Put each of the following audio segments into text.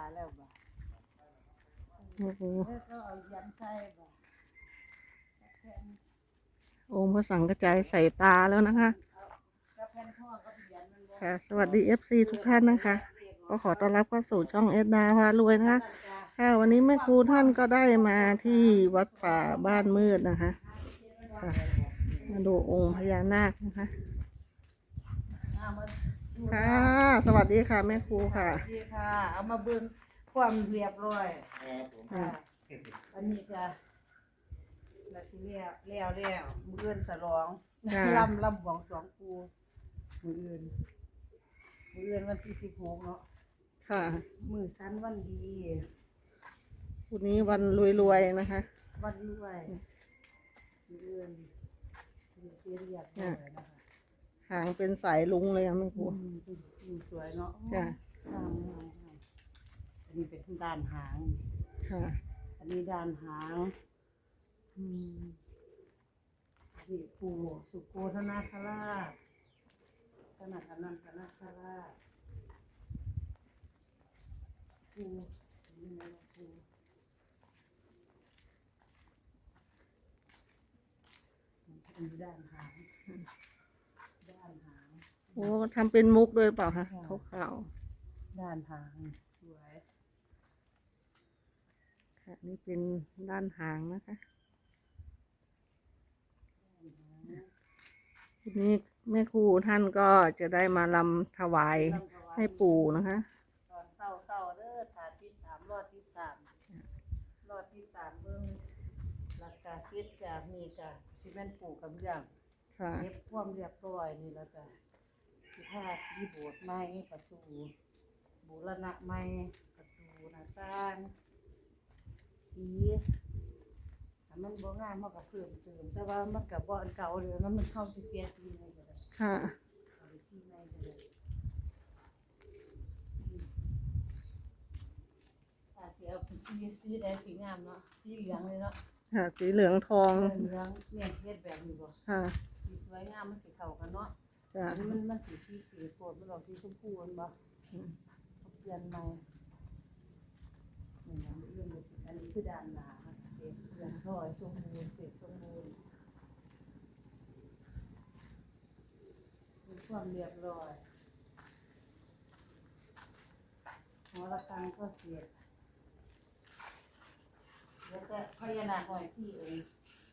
าแล้วบ่โอ้โหแล้วก็เอายันใส่บ่องค์พระสังกระจายใส่ตาแล้วนะคะกับแผ่นพ่อกับยันมันบ่ค่ะ สวัสดี FC ทุกท่านนะคะ ก็ขอต้อนรับเข้าสู่ช่องเอสดาพารวยนะคะ ค่ะ วันนี้แม่ครูท่านก็ได้มาที่วัดป่าบ้านมืดนะคะค่ะมาดูองค์พญานาคนะคะ เอามาดูค่ะ สวัสดีค่ะ แม่ครูค่ะ สวัสดีค่ะ เอามาเบิ่งความเรียบร้อยครับผมค่ะ อันนี้ก็ลาสิเลียแล้วแล้วมื้ออื่นสลองค่ะ ลำลำบวงสรวงปูมื้ออื่นมื้ออื่นวันที่16เนาะค่ะมื้อสันวันดี วันนี้วันรวยๆนะคะ วันรวยมื้ออื่นมีเสียเรียบร้อยนะคะ หางเป็นสายลุงเลยอะแม่ครูอืมอืมส วยเนาะจ้ะงามงามงามอันนี้เป็นด้านหาง ค่ะ อันนี้ด้านหางอืมนี่ปู่สุโกธนาคราชธนาคนันทนาคราชปู่นี่ไงล่ะปู่อันนี้ด้านหางด้านหาง โอ้ทำเป็นมุกด้วยหรือเปล่าคะค่ะขาวด้านหางสวยๆค่ะนี่เป็นด้านหางนะคะทีนี้แม่ครูท่านก็จะได้มาลำถวายให้ปู่นะคะ ตอนเศร้าเศร้าๆเด้อถาติดตามรอดติดตามรอดติดตามเบิ่งหลักการซิดจากนี่กะสิแม่นปลูกกับอย่างค่ะเก็บความเรียบร้อยนี่แล้วก็ สิทาสีโบสถ์ใหม่ประตูบูรณะใหม่ประตูหน้าต่างสีถ้ามันบ่งามมันก็เพิ่มเติมแต่ว่ามันก็บ่อันเก่าเลยมันมันเข้าสิเปลี่ยนสีใหม่ก็ได้ค่ะ เอาไปสีใหม่ก็ได้ถ้าสิเอาเป็นสีสีใดสีงามเนาะสีเหลืองเลยเนาะค่ะ สีเหลืองทอง เหลืองเนี่ยเฮ็ดแบบนี้บ่ค่ะ สีสวยงามมันสิเข้ากันเนาะ จ้ะอันนี้มันมันสีสีสีโปรดมันออกสีชมพูมันบ่เปลี่ยนใหม่นี่นะเรื่องนี้สิอันนี้คือด้านหนาเสร็จเรียบร้อยสมบูรณ์เสร็จสมบูรณ์มีความเรียบร้อยหัวระฆังก็เสร็จแล้วก็พญานาคหอยที่เอง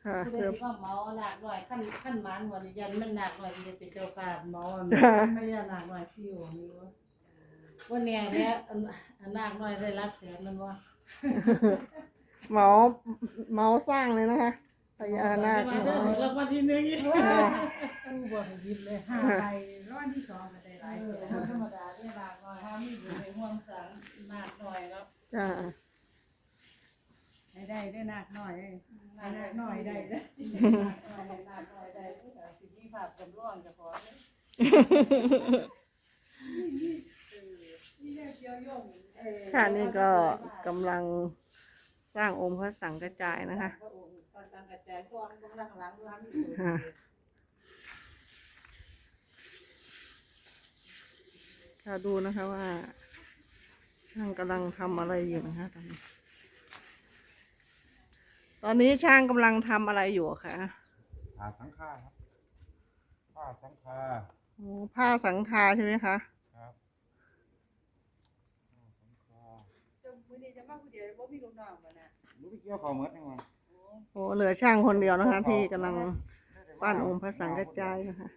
ค่ะคือเพื่เป็อนที่ว่าเมาหนักหน่อยขั้นขั้นมันวันยันมันหนักหน่อยจะเป็นเจ้าการเมาอันไม่ยาหนักหน่อยที่อยู่นี่วะวันเนี้ยเนี่ยอันอันหนักหน่อยได้รับแสนมันวะเหมาเหมาสร้างเลยนะคะพญานาคมาเด้อแล้ววันที่หนึ่งผู้บอกให้ยิบเลยห้าใบร้อยที่สองก็ได้หลายแสนธรรมดาเนี่ยหนักหน่อยห้ามีอยู่ในห่วงสังหนักหน่อยแล้วจ้ะให้ ได้ได้หนักหน่อยหนักหน่อยได้เด้อหนักหน่อยได้เด้อสิที่ภาพจำลองจะขอเนี่ยค่ะนี่ก็กำลังสร้างองค์พระสังกระจายนะคะพระองค์พระสังกัจจายซ่อนเบื้องหลังหลังร้านนี่ค่ะค่ะดูนะคะว่าช่างกำลังทำอะไรอยู่นะคะตอนนี้ ตอนนี้ช่างกำลังทำอะไรอยู่อะคะผ่าสังฆาครับผ่าสังฆาโอ้ผ้าสังคาใช่ไหมคะ ครับผ้าสังฆาจะมื้อนี้จะมาผู้เดียวบ่มีลูกน้องบ่น่ะรู้ไปเกี่ยวเขาเหมือนยังไงโอ้เหลือช่างคนเดียวนะคะ ที่กำลังปั้นองค์พระสังกระจายนะคะ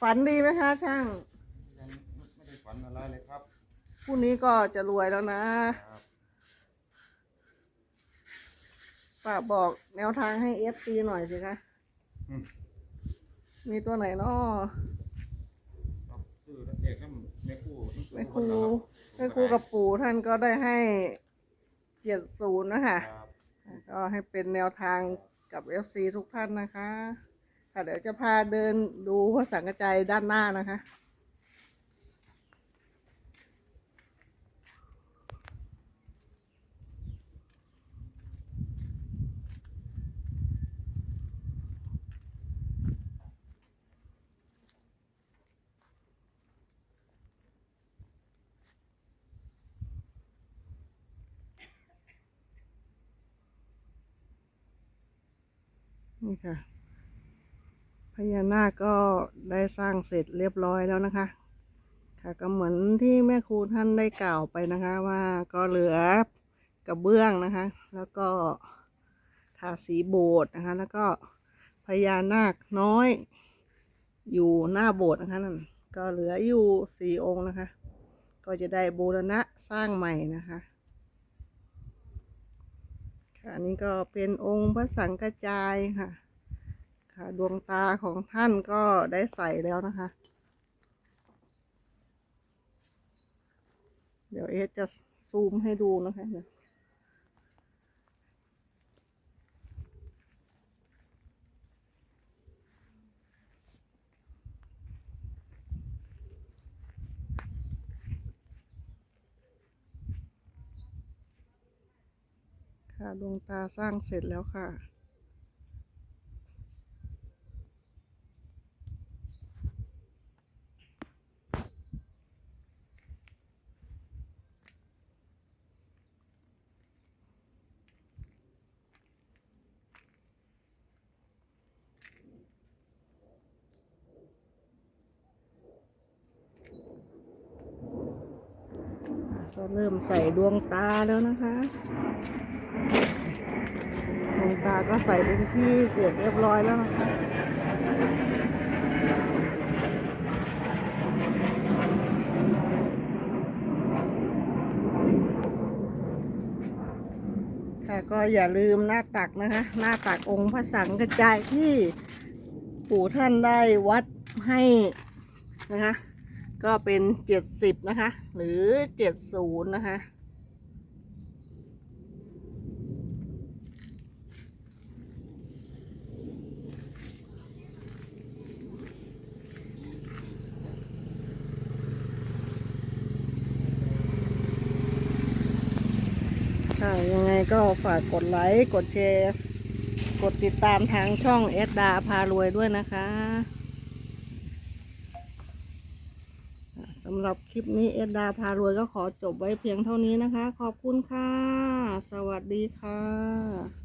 ฝันดีไหมคะ ช่างยังไม่ได้ฝันอะไรเลยครับพรุ่งนี้ก็จะรวยแล้วนะ ครับ ฝากบอกแนวทางให้เอฟซีหน่อยสิคะอืม มีตัวไหนเนาะครับซื้อเอกก็แม่คู่ทั้งสองแม่คนรูเนาะแม่ครูกับปู่ท่านก็ได้ให้เจ็ดศูนย์นะคะ ครับก็ให้เป็นแนวทางกับเอฟซีทุกท่านนะคะ ค่ะเดี๋ยวจะพาเดินดูพระสังกระจายด้านหน้านะคะ นี่ค่ะ พญานาคก็ได้สร้างเสร็จเรียบร้อยแล้วนะคะ ค่ะก็เหมือนที่แม่ครูท่านได้กล่าวไปนะคะว่าก็เหลือกระเบื้องนะคะ แล้วก็ทาสีโบสถ์นะคะ แล้วก็พญานาคน้อย อยู่หน้าโบสถ์นะคะนั่นก็เหลืออยู่สี่องค์นะคะ ก็จะได้บูรณะสร้างใหม่นะคะค่ะ อันนี้ก็เป็นองค์พระสังกระจายค่ะ ค่ะดวงตาของท่านก็ได้ใส่แล้วนะคะ เดี๋ยวเอสจะซูมให้ดูนะคะเดี๋ย ค่ะดวงตาสร้างเสร็จแล้วค่ะ ก็เริ่มใส่ดวงตาแล้วนะคะดวงตาก็ใส่เป็นที่เสร็จเรียบร้อยแล้วนะคะค่ะก็อย่าลืมหน้าตักนะคะ หน้าตักองค์พระสังกระจายที่ปู่ท่านได้วัดให้นะคะ ก็เป็นเจ็ดสิบนะคะ หรือเจ็ดศูนย์นะคะค่ะยังไงก็ฝากกดไลค์ กดแชร์ กดติดตามทางช่องเอสดาพารวยด้วยนะคะอ่า สำหรับคลิปนี้เอ็ดดาพารวยก็ขอจบไว้เพียงเท่านี้นะคะ ขอบคุณค่ะ สวัสดีค่ะ